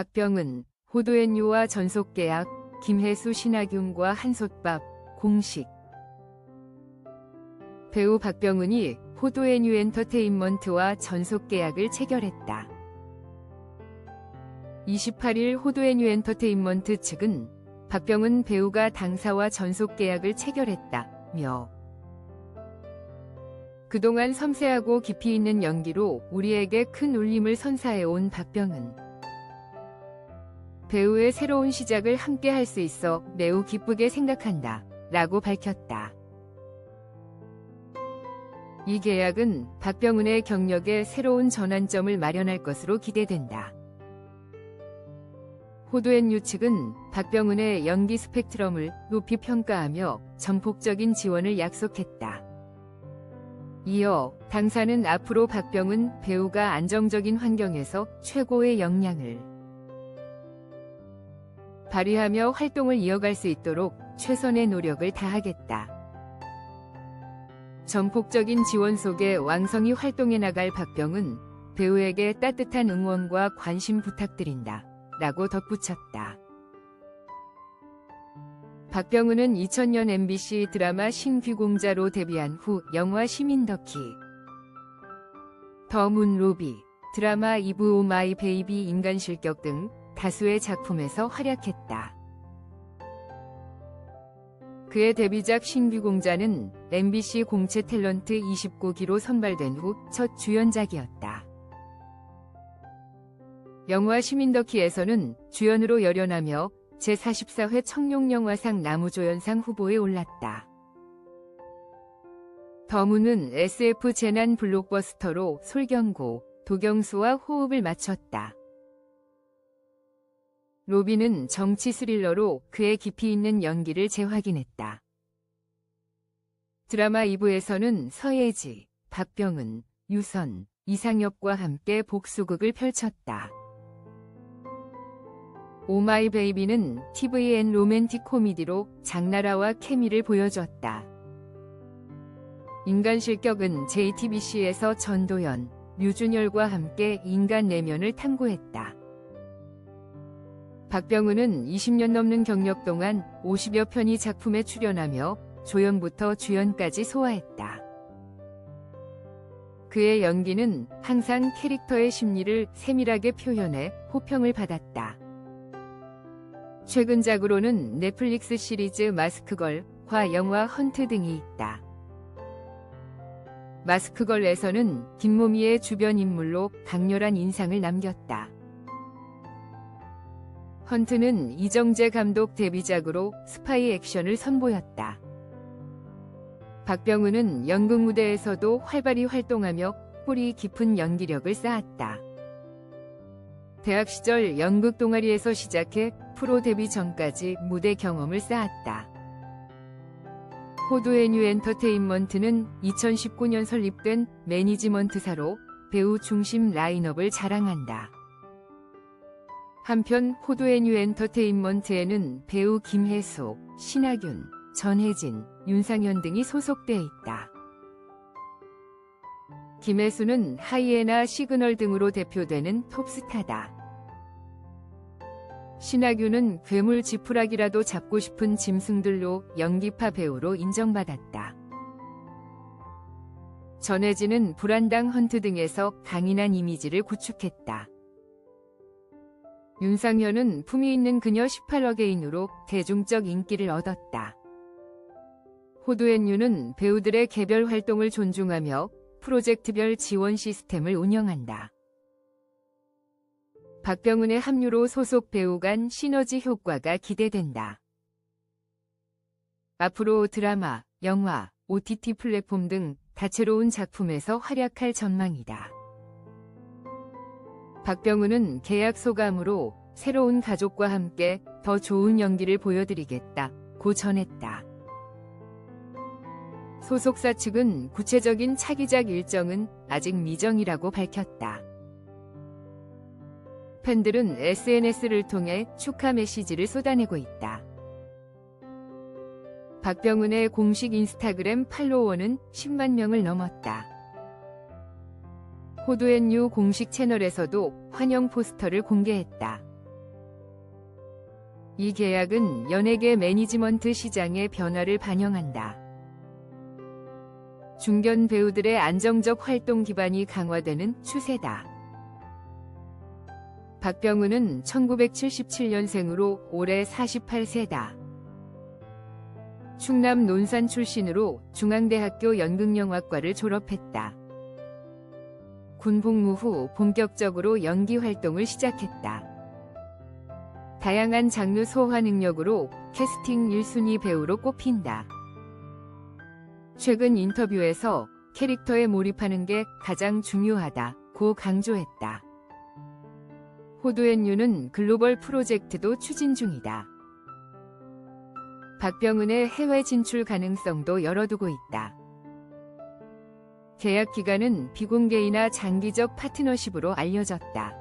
박병은 호도앤유와 전속계약, 김혜수 신하균과 한솥밥, 공식 배우 박병은이 호도앤유 엔터테인먼트와 전속계약을 체결했다. 28일 호도앤유 엔터테인먼트 측은 박병은 배우가 당사와 전속계약을 체결했다며 그동안 섬세하고 깊이 있는 연기로 우리에게 큰 울림을 선사해온 박병은 배우의 새로운 시작을 함께 할 수 있어 매우 기쁘게 생각한다. 라고 밝혔다. 이 계약은 박병은의 경력에 새로운 전환점을 마련할 것으로 기대된다. 호도앤유 측은 박병은의 연기 스펙트럼을 높이 평가하며 전폭적인 지원을 약속했다. 이어 당사는 앞으로 박병은 배우가 안정적인 환경에서 최고의 역량을 발휘하며 활동을 이어갈 수 있도록 최선의 노력을 다하겠다. 전폭적인 지원 속에 왕성히 활동해 나갈 박병은 배우에게 따뜻한 응원과 관심 부탁드린다. 라고 덧붙였다. 박병은은 2000년 MBC 드라마 신귀공자로 데뷔한 후 영화 시민더키, 더문 로비, 드라마 이브 오 마이 베이비 인간 실격 등 다수의 작품에서 활약했다. 그의 데뷔작 신규공자는 MBC 공채 탤런트 29기로 선발된 후 첫 주연작이었다. 영화 시민더키에서는 주연으로 열연하며 제44회 청룡영화상 나무조연상 후보에 올랐다. 더문은 SF 재난 블록버스터로 솔경고, 도경수와 호흡을 맞췄다. 로비는 정치 스릴러로 그의 깊이 있는 연기를 재확인했다. 드라마 2부에서는 서예지, 박병은, 유선, 이상엽과 함께 복수극을 펼쳤다. 오마이 베이비는 TVN 로맨틱 코미디로 장나라와 케미를 보여줬다. 인간 실격은 JTBC에서 전도연, 류준열과 함께 인간 내면을 탐구했다. 박병은은 20년 넘는 경력 동안 50여 편의 작품에 출연하며 조연부터 주연까지 소화했다. 그의 연기는 항상 캐릭터의 심리를 세밀하게 표현해 호평을 받았다. 최근작으로는 넷플릭스 시리즈 마스크걸과 영화 헌트 등이 있다. 마스크걸에서는 김모미의 주변 인물로 강렬한 인상을 남겼다. 헌트는 이정재 감독 데뷔작으로 스파이 액션을 선보였다. 박병훈은 연극 무대에서도 활발히 활동하며 뿌리 깊은 연기력을 쌓았다. 대학 시절 연극 동아리에서 시작해 프로 데뷔 전까지 무대 경험을 쌓았다. 호두애뉴 엔터테인먼트는 2019년 설립된 매니지먼트사로 배우 중심 라인업을 자랑한다. 한편 호두애뉴 엔터테인먼트에는 배우 김혜수, 신하균, 전혜진, 윤상현 등이 소속돼 있다. 김혜수는 하이에나 시그널 등으로 대표되는 톱스타다. 신하균은 괴물 지푸라기라도 잡고 싶은 짐승들로 연기파 배우로 인정받았다. 전혜진은 불안당 헌트 등에서 강인한 이미지를 구축했다. 윤상현은 품위 있는 그녀 18억개인으로 대중적 인기를 얻었다. 호두앤유는 배우들의 개별 활동을 존중하며 프로젝트별 지원 시스템을 운영한다. 박병훈의 합류로 소속 배우 간 시너지 효과가 기대된다. 앞으로 드라마, 영화, OTT 플랫폼 등 다채로운 작품에서 활약할 전망이다. 박병훈은 계약 소감으로 새로운 가족과 함께 더 좋은 연기를 보여드리겠다. 고 전했다. 소속사 측은 구체적인 차기작 일정은 아직 미정이라고 밝혔다. 팬들은 SNS를 통해 축하 메시지를 쏟아내고 있다. 박병훈의 공식 인스타그램 팔로워는 10만 명을 넘었다. 호두앤유 공식 채널에서도 환영 포스터를 공개했다. 이 계약은 연예계 매니지먼트 시장의 변화를 반영한다. 중견 배우들의 안정적 활동 기반이 강화되는 추세다. 박병우는 1977년생으로 올해 48세다. 충남 논산 출신으로 중앙대학교 연극영화과를 졸업했다. 군 복무 후 본격적으로 연기 활동을 시작했다. 다양한 장르 소화 능력으로 캐스팅 1순위 배우로 꼽힌다. 최근 인터뷰에서 캐릭터에 몰입하는 게 가장 중요하다고 강조했다. 호두앤유는 글로벌 프로젝트도 추진 중이다. 박병은의 해외 진출 가능성도 열어두고 있다. 계약 기간은 비공개이나 장기적 파트너십으로 알려졌다.